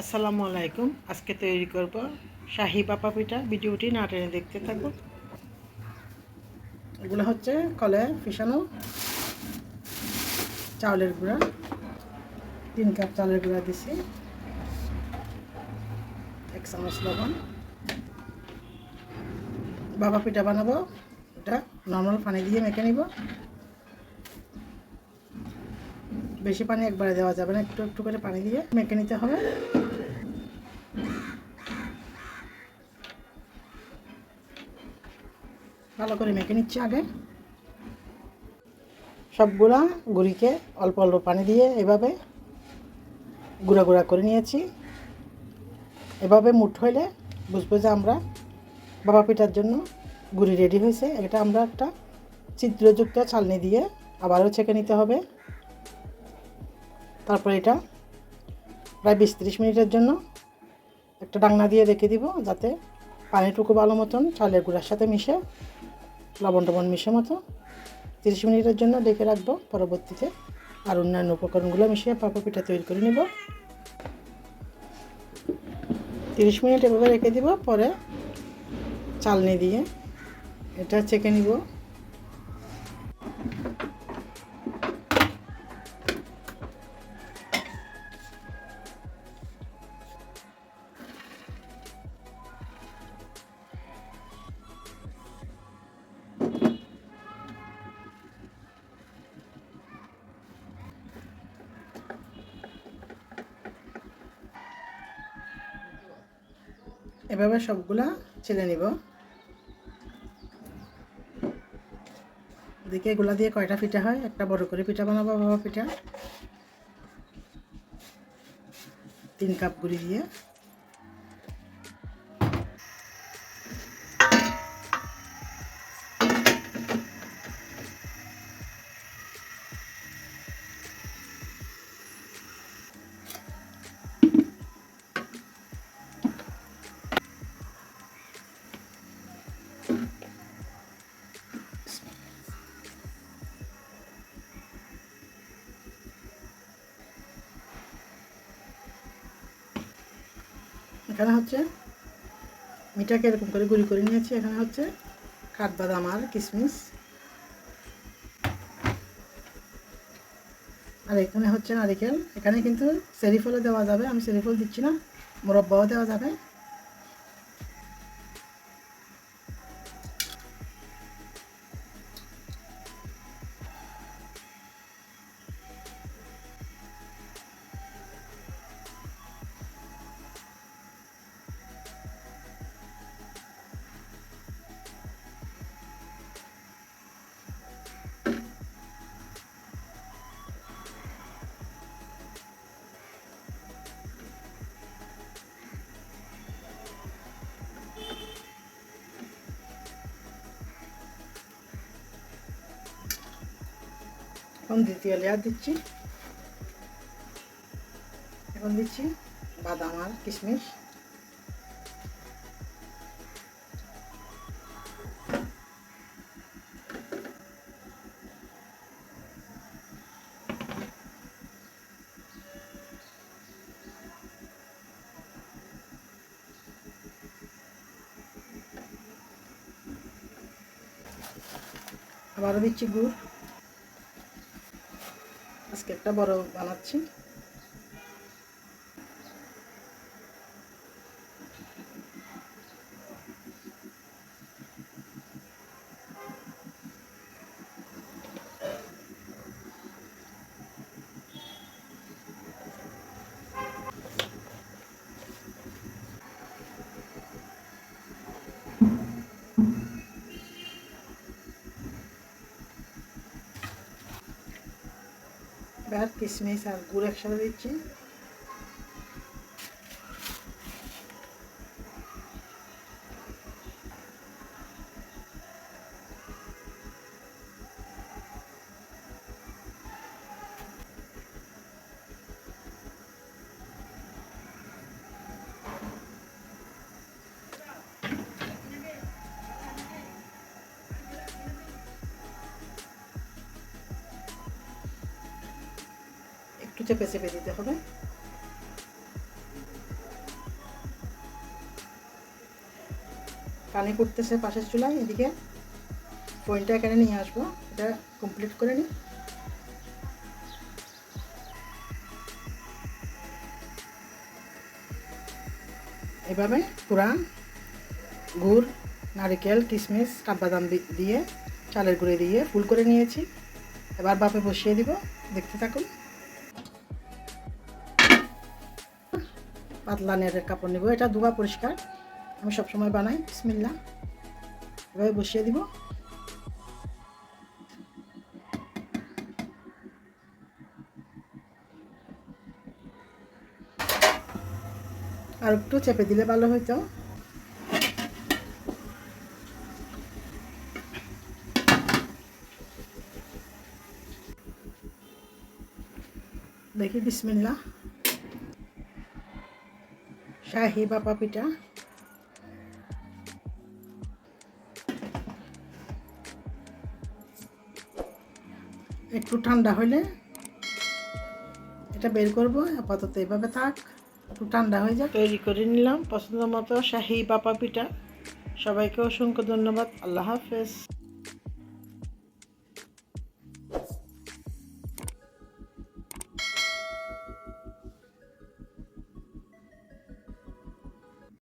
আসসালামু আলাইকুম। আজকে তৈরি করব শাহি পাপা পিঠা। ভিডিওটি না টেনে দেখতে থাকুন। এগুলো হচ্ছে কলে পিসানো চাউলের গুঁড়া। তিন কাপ চাউলের গুঁড়া দিছি। এক চামচ লবণ। বাবা পিঠা বানাবো। এটা নর্মাল পানি দিয়ে মেখে নিব। বেশি পানি একবারে দেওয়া যাবে না। একটু একটু করে পানি দিয়ে মেখে নিতে হবে। ভালো করে মেখে নিচ্ছি আগে। সবগুলা গুড়িকে অল্প অল্প পানি দিয়ে এভাবে গুঁড়া গুঁড়া করে নিয়েছি। এভাবে মুঠ হইলে বুঝব যে আমরা বাবা পিঠার জন্য গুড়ি রেডি হয়েছে। এটা আমরা একটা ছিদ্রযুক্ত ছালনি দিয়ে আবারও ছেঁকে নিতে হবে। তারপর এটা প্রায় বিশ ত্রিশ মিনিটের জন্য একটা ডাংনা দিয়ে রেখে দিব যাতে পানিটুকু ভালো মতন চালের গুঁড়ার সাথে মিশে লবণ টবণ মিশে মতো তিরিশ মিনিটের জন্য ডেকে রাখব পরবর্তীতে। আর অন্যান্য উপকরণগুলো মিশিয়ে পাপা পিঠা তৈরি করে নিব। তিরিশ মিনিট এভাবে রেখে দিব, পরে চালনি দিয়ে এটা চেকে নিব। এভাবে সবগুলা ছেড়ে নিব। দেখে এগুলা দিয়ে কয়টা পিঠা হয়? একটা বড় করে পিঠা বানাবো, বাবা পিঠা। তিন কাপ গুড়ি দিয়ে। এখানে হচ্ছে মিঠাকে এরকম করে গুলি করে নিয়েছি। এখানে হচ্ছে কাঠবাদাম আর কিশমিশ। আর এখানে হচ্ছে নারিকেল। এখানে কিন্তু সেরিফলও দেওয়া যাবে। আমি সেরিফল দিচ্ছি না, মোরব্বাও দেওয়া যাবে। এখন দ্বিতীয় লেয়ার দিচ্ছি। এখন দিচ্ছি বাদাম আর কিশমিশ। আবারও দিচ্ছি গুড়। আজকে একটা বড় বানাচ্ছি। এবার কিশমিশ আর গুড় একসাথে দিচ্ছি। একটু চেপে চেপে দিতে হবে। পানি করতেছে পাশের চুলায়, এদিকে পয়েন্টটা এখানে নিয়ে আসব। এটা কমপ্লিট করে নিই এভাবে পুরান গুড়, নারিকেল কিশমিশ কাঠবাদাম দিয়ে, চালের গুঁড়ো দিয়ে ফুল করে নিয়েছি। এবার বাপে বসিয়ে দিব। দেখতে থাকুন। পাতলা নেটের কাপড় নিব। এটা ধোয়া পরিষ্কার। আমি সবসময় বানাই। বিসমিল্লা এভাবে বসিয়ে দিব। আর একটু চেপে দিলে ভালো হইতো। দেখি বিসমিল্লা শাহি বাপা পিঠা। একটু ঠান্ডা হলে এটা বের করব, আপাতত এভাবে থাক, একটু ঠান্ডা হয়ে যাক। তৈরি করে নিলাম, পছন্দ মতো শাহি বাপা পিঠা। সবাইকে অসংখ্য ধন্যবাদ, আল্লাহ হাফেজ।